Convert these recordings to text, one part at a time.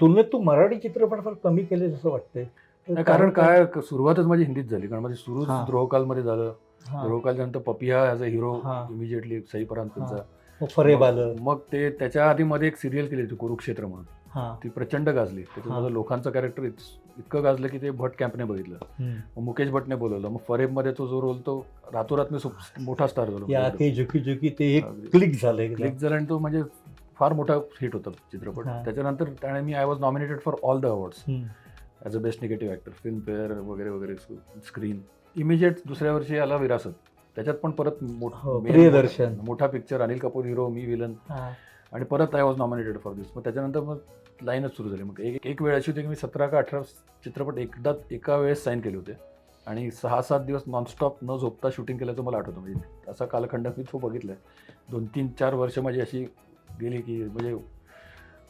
तुलनेत तू मराठी चित्रपट फार कमी केले असं वाटतंय. कारण काय सुरुवातच माझी हिंदीत झाली कारण माझी सुरू. द्रोहकालमध्ये झालं. हा. द्रोहकालच्या नंतर Papiya as a hero. Immediately Sai मग फरेब आलं. मग- ते त्याच्या आधी मध्ये एक सिरियल केली होती कुरुक्षेत्र म्हणून. ती प्रचंड गाजली. त्याच्यात. माझं लोकांचं कॅरेक्टर इतकं गाजलं की ते भट कॅम्पने बघितलं. मुकेश भटने बोलवलं. मग फरेबमध्ये तो जो रोल तो रातोरात मी मोठा स्टार झालो. ते झुकी झुकी ते. क्लिक झालं. क्लिक झाला आणि तो म्हणजे फार मोठा हिट होता चित्रपट. हा. त्याच्यानंतर त्याने मी I was nominated for all the awards hmm. As a best negative actor Filmfare वगैरे वगैरे स्क्रीन इमिजिएट दुसऱ्या वर्षी आला विरासत. त्याच्यात पण परत मोठ- हो, main प्रियदर्शन. मोठा- मोठा पिक्चर अनिल कपूर हिरो मी विलन हा. आणि परत I was nominated for this मग त्याच्यानंतर मग लाईनच सुरू झाली. मग एक एक वेळ अशी होती की मी सतरा का अठरा चित्रपट एकदा एका वेळेस साईन केले होते. आणि सहा सात दिवस नॉनस्टॉप न झोपता शूटिंग केल्याचं मला आठवतं. म्हणजे असा कालखंड मी तो बघितला आहे दोन तीन चार वर्ष माझी अशी गेली की म्हणजे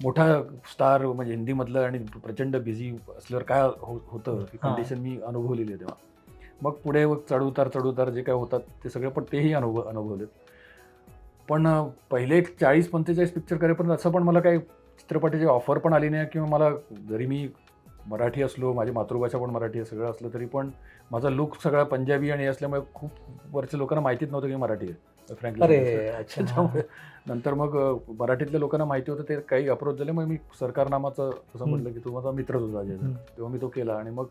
मोठा स्टार म्हणजे हिंदीमधलं आणि प्रचंड बिझी असल्यावर काय हो होतं हा. कंडिशन मी अनुभवलेली आहे तेव्हा. मग पुढे मग चढउतार चढउतार जे काय होतात ते सगळे पण तेही अनुभव अनुभवलेत. पण पहिले एक चाळीस पंचेचाळीस पिक्चर करेपर्यंत असं पण मला काही चित्रपटाची ऑफर पण आली नाही किंवा मला जरी मी मराठी असलो माझी मातृभाषा पण मराठी आहे सगळं असलं तरी पण माझा लुक सगळा पंजाबी आणि असल्यामुळे खूप वरच्या लोकांना माहितीच नव्हतं की मराठी आहे. फ्रँकली अरे अच्छा. त्याच्यामुळे नंतर मग मराठीतल्या लोकांना माहिती होतं ते काही अप्रोच झाले मग मी सरकारनामाचं असं म्हटलं की तू माझा मित्रच होता अजय हम्म. तेव्हा मी तो केला. आणि मग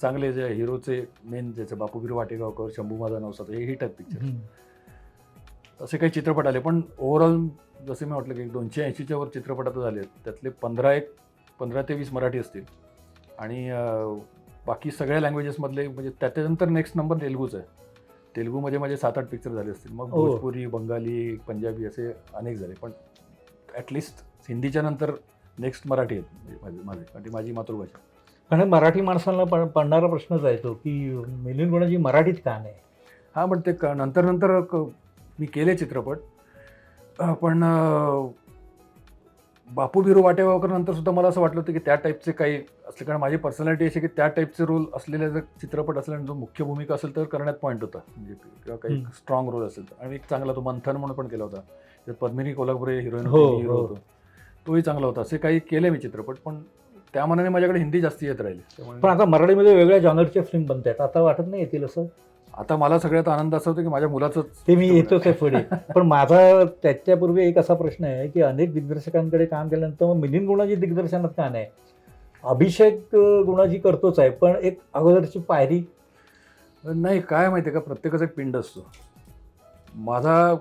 चांगले जे हिरोचे मेन ज्याचे बापूबीर वाटेगावकर शंभू माझा नवसाचा हे हिट आहेत पिक्चर. असे काही चित्रपट आले पण ओव्हरऑल जसे मी म्हटलं की दोनशे ऐंशीच्या वर चित्रपट आता झाले त्यातले पंधरा एक पंधरा ते वीस मराठी असतील. आणि बाकी सगळ्या लँग्वेजेसमधले म्हणजे त्याच्यानंतर नेक्स्ट नंबर तेलुगूच आहे. तेलुगूमध्ये माझे सात आठ पिक्चर झाले असतील. मग ओ. भोजपुरी बंगाली पंजाबी असे अनेक झाले. पण ॲटलिस्ट हिंदीच्या नंतर नेक्स्ट मराठी आहेत. म्हणजे माझे माझे कारण ती माझी मातृभाषा. आणि मराठी माणसांना पण पडणारा प्रश्नच आहे तो की मिलिंद गुणाजी मराठीत का नाही? हां पण ते क- नंतर नंतर क- मी केले चित्रपट. अं, पण अं, बापू बिरू वाटेगावकर नंतर सुद्धा मला असं वाटलं होतं की त्या टाईपचे काही असले कारण माझी पर्सनॅलिटी अशी की त्या टाईपचे रोल असलेले जर चित्रपट असले आणि जो मुख्य भूमिका असेल तर करण्यात पॉईंट होता. म्हणजे किंवा काही. स्ट्रॉंग रोल असेल तर. आणि एक चांगला तो मंथन म्हणून पण केला होता. त्यात पद्मिनी कोल्हापुरे हिरोईन हो, हिरो हो. होतो. तोही चांगला होता. असे काही केले मी चित्रपट पण त्या मनाने माझ्याकडे हिंदी जास्ती येत राहिली. पण आता मराठीमध्ये वेगळ्या जॉनरच्या फिल्म बनतात आता वाटत नाही येतील असं? आता मला सगळ्यात आनंद असा होतो की माझ्या मुलाचं ते मी येतोच आहे पुढे. पण माझा त्याच्यापूर्वी एक असा प्रश्न आहे की अनेक दिग्दर्शकांकडे काम केल्यानंतर मग मिलिंद गुणाजी दिग्दर्शनात का नाही? अभिषेक गुणाजी करतोच आहे पण एक अगोदरची पायरी? नाही काय माहिती आहे का? प्रत्येकाचा एक पिंड असतो. माझा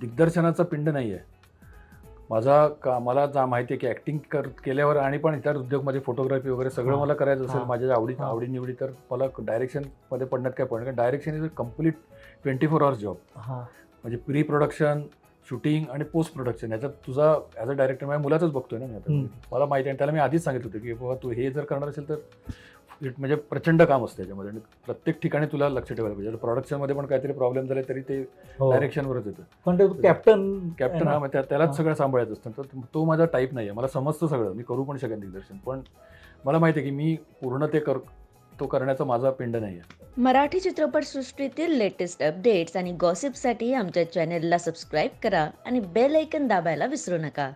दिग्दर्शनाचा पिंड नाही आहे माझा का मला जा माहिती आहे की ॲक्टिंग कर केल्यावर आणि पण इतर उद्योगमध्ये फोटोग्राफी वगैरे सगळं. मला करायचं असेल. माझ्या आवडी. आवडीनिवडी तर मला डायरेक्शनमध्ये पडण्यात काय पडणार? कारण direction is a complete twenty four hours job हा. म्हणजे प्री प्रोडक्शन शूटिंग आणि पोस्ट प्रोडक्शन याच्यात तुझा ॲज अ डायरेक्टर माझ्या मुलाचंच बघतोय ना मी आता. हम्म. मला माहिती आहे आणि त्याला मी आधीच सांगितलं होतं की बाबा तू हे जर करणार असेल तर it म्हणजे प्रचंड काम असतं त्याच्यामध्ये आणि प्रत्येक ठिकाणी तुला लक्ष ठेवायला पाहिजे. प्रोडक्शनमध्ये पण काहीतरी प्रॉब्लेम झाले तरी ते हो. डायरेक्शनवरच येतं. पण ते कॅप्टन कॅप्टन हा त्यालाच हा. सगळं सांभाळायचं असतं. तर तो माझा टाईप नाही आहे मला समजतं सगळं. मी करू पण शकेन दिग्दर्शन पण मला माहिती आहे की मी पूर्ण ते कर तो करण्याचा माझा पिंड नाही आहे. मराठी चित्रपटसृष्टीतील लेटेस्ट अपडेट्स आणि गॉसिपसाठी आमच्या चॅनेलला सबस्क्राईब करा आणि बेल ऐकन दाबायला विसरू नका.